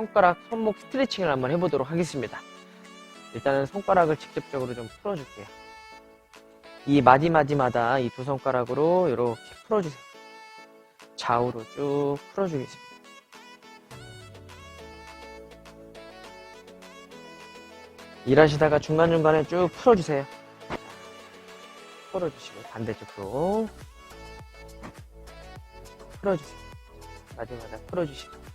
손가락, 손목 스트레칭을 한번 해보도록 하겠습니다. 일단은 손가락을 직접적으로 좀 풀어줄게요. 이 마디마디마다 이 두 손가락으로 이렇게 풀어주세요. 좌우로 쭉 풀어주겠습니다. 일하시다가 중간중간에 쭉 풀어주세요. 풀어주시고 반대쪽도 풀어주세요. 마디마다 풀어주시고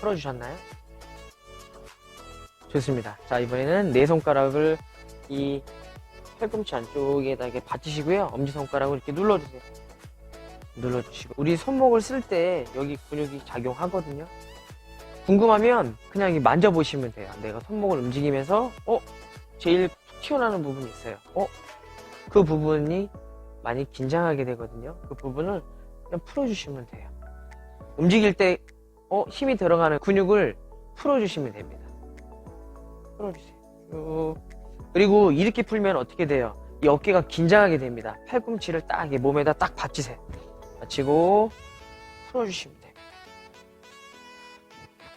풀어주셨나요? 좋습니다. 자, 이번에는 네 손가락을 이 팔꿈치 안쪽에다 이렇게 받치시고요. 엄지손가락을 이렇게 눌러주세요. 눌러주시고. 우리 손목을 쓸 때 여기 근육이 작용하거든요. 궁금하면 그냥 이 만져보시면 돼요. 내가 손목을 움직이면서, 어? 제일 툭 튀어나오는 부분이 있어요. 어? 그 부분이 많이 긴장하게 되거든요. 그 부분을 그냥 풀어주시면 돼요. 움직일 때, 어? 힘이 들어가는 근육을 풀어주시면 됩니다. 풀어주세요. 쭉. 그리고 이렇게 풀면 어떻게 돼요? 이 어깨가 긴장하게 됩니다. 팔꿈치를 딱 몸에다 딱 받치세요. 받치고 풀어주시면 됩니다.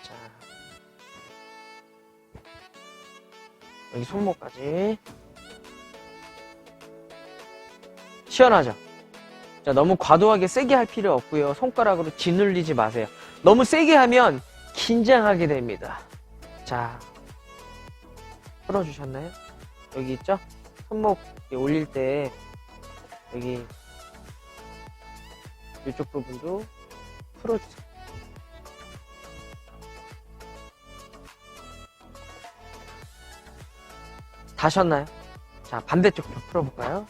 자, 여기 손목까지 시원하죠? 자, 너무 과도하게 세게 할 필요 없고요. 손가락으로 짓눌리지 마세요. 너무 세게 하면 긴장하게 됩니다. 자, 풀어주셨나요? 여기 있죠? 손목 올릴 때 여기 이쪽 부분도 풀어주세요. 다 하셨나요? 자, 반대쪽도 풀어볼까요?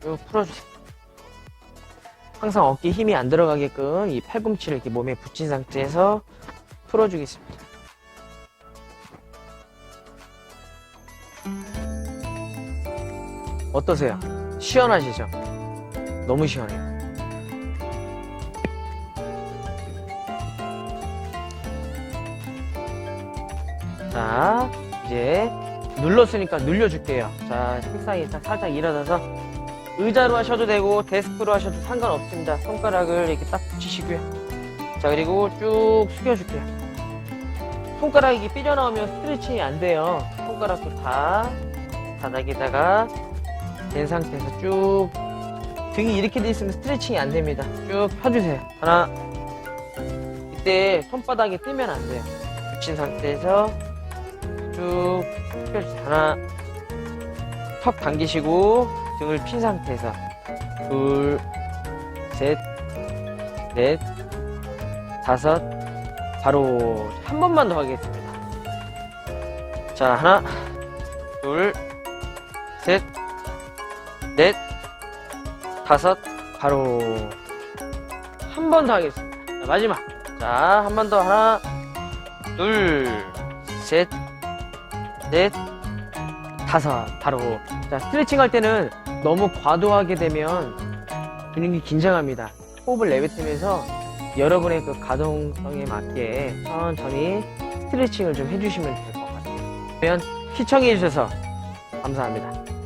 자, 쭉 풀어주세요. 항상 어깨 힘이 안 들어가게끔 이 팔꿈치를 이렇게 몸에 붙인 상태에서 풀어주겠습니다. 어떠세요? 시원하시죠? 너무 시원해요. 자, 이제 눌렀으니까 늘려줄게요. 자, 책상에 딱 살짝 일어나서 의자로 하셔도 되고 데스크로 하셔도 상관없습니다. 손가락을 이렇게 딱 붙이시고요. 자, 그리고 쭉 숙여줄게요. 손가락이 삐져나오면 스트레칭이 안 돼요. 손가락도 다 바닥에다가 된 상태에서 쭉 등이 이렇게 돼 있으면 스트레칭이 안 됩니다. 쭉 펴주세요. 하나. 이때 손바닥에 뜨면 안 돼요. 붙인 상태에서 쭉 펴주세요. 하나. 턱 당기시고 등을 핀 상태에서 둘, 셋, 넷, 다섯. 바로 한 번만 더 하겠습니다. 자, 하나, 둘, 셋, 넷, 다섯, 바로 한 번 더 하겠습니다. 자, 마지막. 자, 한 번 더 하나, 둘, 셋, 넷, 다섯, 바로. 자, 스트레칭 할 때는 너무 과도하게 되면 근육이 긴장합니다. 호흡을 내뱉으면서 여러분의 그 가동성에 맞게 천천히 스트레칭을 좀 해주시면 될 것 같아요. 그러면 시청해주셔서 감사합니다.